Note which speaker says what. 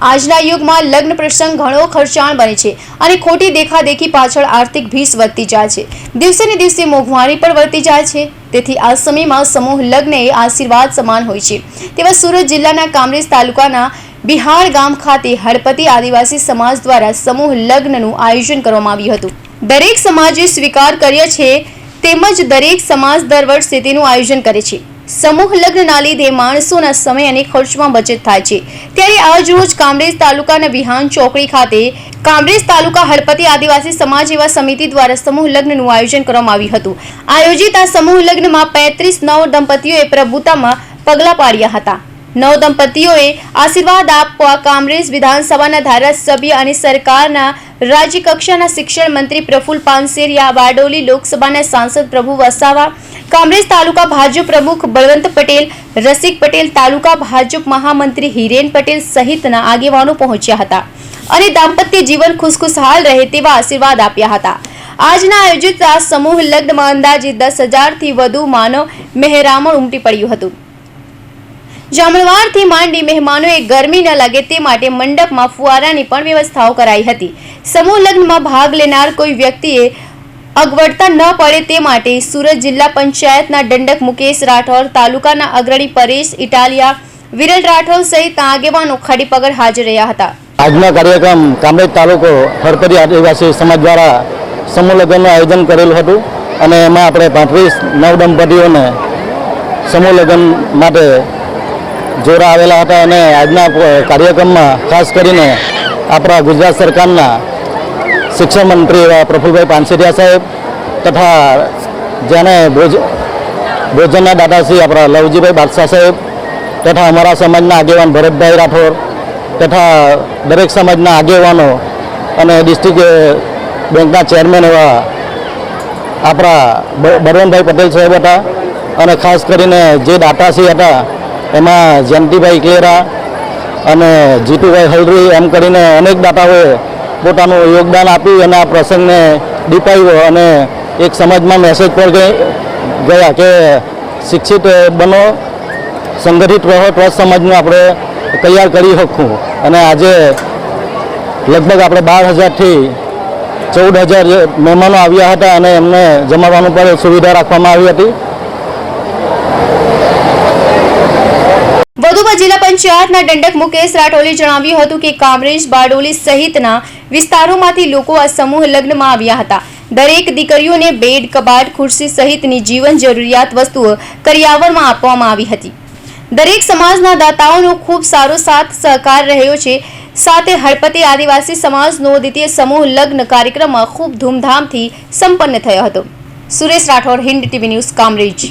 Speaker 1: આજના યુગમાં લગ્ન પ્રસંગ ઘણો ખર્ચાળ બને છે અને ખોટી દેખાદેખી પાછળ આર્થિક ભીસ વધતી જાય છે. દિવસે ને દિવસે મોંઘવારી પણ વધતી જાય છે. તેથી આ સમયમાં સમૂહ લગ્ન એ આશીર્વાદ સમાન હોય છે. તેવા સુરત જિલ્લાના કામરેજ તાલુકાના બિહાર ગામ ખાતે હળપતિ આદિવાસી સમાજ દ્વારા સમૂહ લગ્નનું આયોજન કરવામાં આવ્યું હતું. દરેક સમાજે સ્વીકાર કર્યો છે. તેમજ દરેક સમાજ દર વર્ષે તેનું આયોજન કરે છે. સમૂહ લગ્નના લીધે માણસોના સમય અને ખર્ચમાં બચત થાય છે. ત્યારે આજ રોજ કામરેજ તાલુકાના વિહાન ચોકડી ખાતે કામરેજ તાલુકા હળપતિ આદિવાસી સમાજ એવા સમિતિ દ્વારા સમૂહ લગ્નનું આયોજન કરવામાં આવ્યું હતું. આયોજિત આ સમૂહ લગ્નમાં પેત્રીસ નવ દંપતીઓએ પ્રભુતામાં પગલાં પાડ્યા હતા. નવ દંપતીઓએ આશીર્વાદ આપવા કામરેજ વિધાનસભાના ધારાસભ્ય અને સરકારના રાજ્ય કક્ષાના શિક્ષણ મંત્રી પ્રફુલ પાનસેરિયા બારડોલી લોકસભાના સાંસદ પ્રભુ વસાવા કામરેજ તાલુકા ભાજપ પ્રમુખ બળવંત પટેલ રસિક પટેલ તાલુકા ભાજપ મહામંત્રી હિરેન પટેલ સહિતના આગેવાનો પહોંચ્યા હતા અને દાંપત્ય જીવન ખુશખુશાલ રહે તેવા આશીર્વાદ આપ્યા હતા આજના આયોજિત આ સમૂહ લગ્નમાં અંદાજે દસ હજારથી વધુ માનવ મહેરામણ ઉમટી પડ્યું હતું જમણવારથી માંડી મહેમાનોએ ગરમી ન લાગે તે માટે મંડપમાં ફુવારાની પણ વ્યવસ્થાઓ કરાઈ હતી સમૂહ લગ્નમાં ભાગ લેનાર કોઈ વ્યક્તિએ અગવડતા ન પડે તે માટે સુરત જિલ્લા પંચાયતના દંડક મુકેશ રાઠોડ, તાલુકાના અગ્રણી પરેશ ઇટાલિયા, વિરલ રાઠોડ સહિત આગેવાનો ખડીપગર હાજર રહ્યા હતા.
Speaker 2: આજનો કાર્યક્રમ કામરેજ તાલુકો હરપરી આદિવાસી સમાજ દ્વારા સમૂહ આયોજન કરેલું હતું અને એમાં આપણે પાંત્રીસ નવ દંપતીઓને સમૂહ માટે જોરા આવેલા હતા અને આજના કાર્યક્રમમાં ખાસ કરીને આપણા ગુજરાત સરકારના શિક્ષણ મંત્રી એવા પ્રફુલભાઈ પાનસેરિયા સાહેબ તથા જેને ભોજ, ભોજનના દાદાશ્રી આપણા લવજીભાઈ બાદશાહ સાહેબ તથા અમારા સમાજના આગેવાન ભરતભાઈ રાઠોડ તથા દરેક સમાજના આગેવાનો અને ડિસ્ટ્રિક્ટ બેંકના ચેરમેન એવા આપણા બળવંતભાઈ પટેલ સાહેબ હતા અને ખાસ કરીને જે દાતાશ્રી હતા એમાં જયંતિભાઈ કેરા અને જીતુભાઈ હલરી એમ કરીને અનેક દાતાઓએ પોતાનું યોગદાન આપ્યું અને આ પ્રસંગને દીપાવ્યો અને એક સમાજમાં મેસેજ પર ગયા કે શિક્ષિત બનો, સંગઠિત રહો તો સમાજનું આપણે તૈયાર કરી શકું. અને આજે લગભગ આપણે બાર હજારથી ચૌદ હજાર મહેમાનો આવ્યા હતા અને એમને જમાડવાનું પણ સુવિધા રાખવામાં આવી હતી
Speaker 1: વધુમાં જિલ્લા પંચાયતના દંડક મુકેશ રાઠોલે જણાવ્યું હતું કે કામરેજ બારડોલી સહિતના વિસ્તારોમાંથી લોકો આ સમૂહ લગ્નમાં આવ્યા હતા. દરેક દીકરીઓને બેડ, કબાટ, ખુરશી સહિતની જીવન જરૂરિયાત વસ્તુઓ કરિયાવરમાં આપવામાં આવી હતી. દરેક સમાજના દાતાઓનો ખૂબ સારો સાથ સહકાર રહ્યો છે. સાથે હળપતિ આદિવાસી સમાજનો દ્વિતીય સમૂહ લગ્ન કાર્યક્રમમાં ખૂબ ધૂમધામથી સંપન્ન થયો હતો. Suresh Rathod, Hind TV news, Kamrej.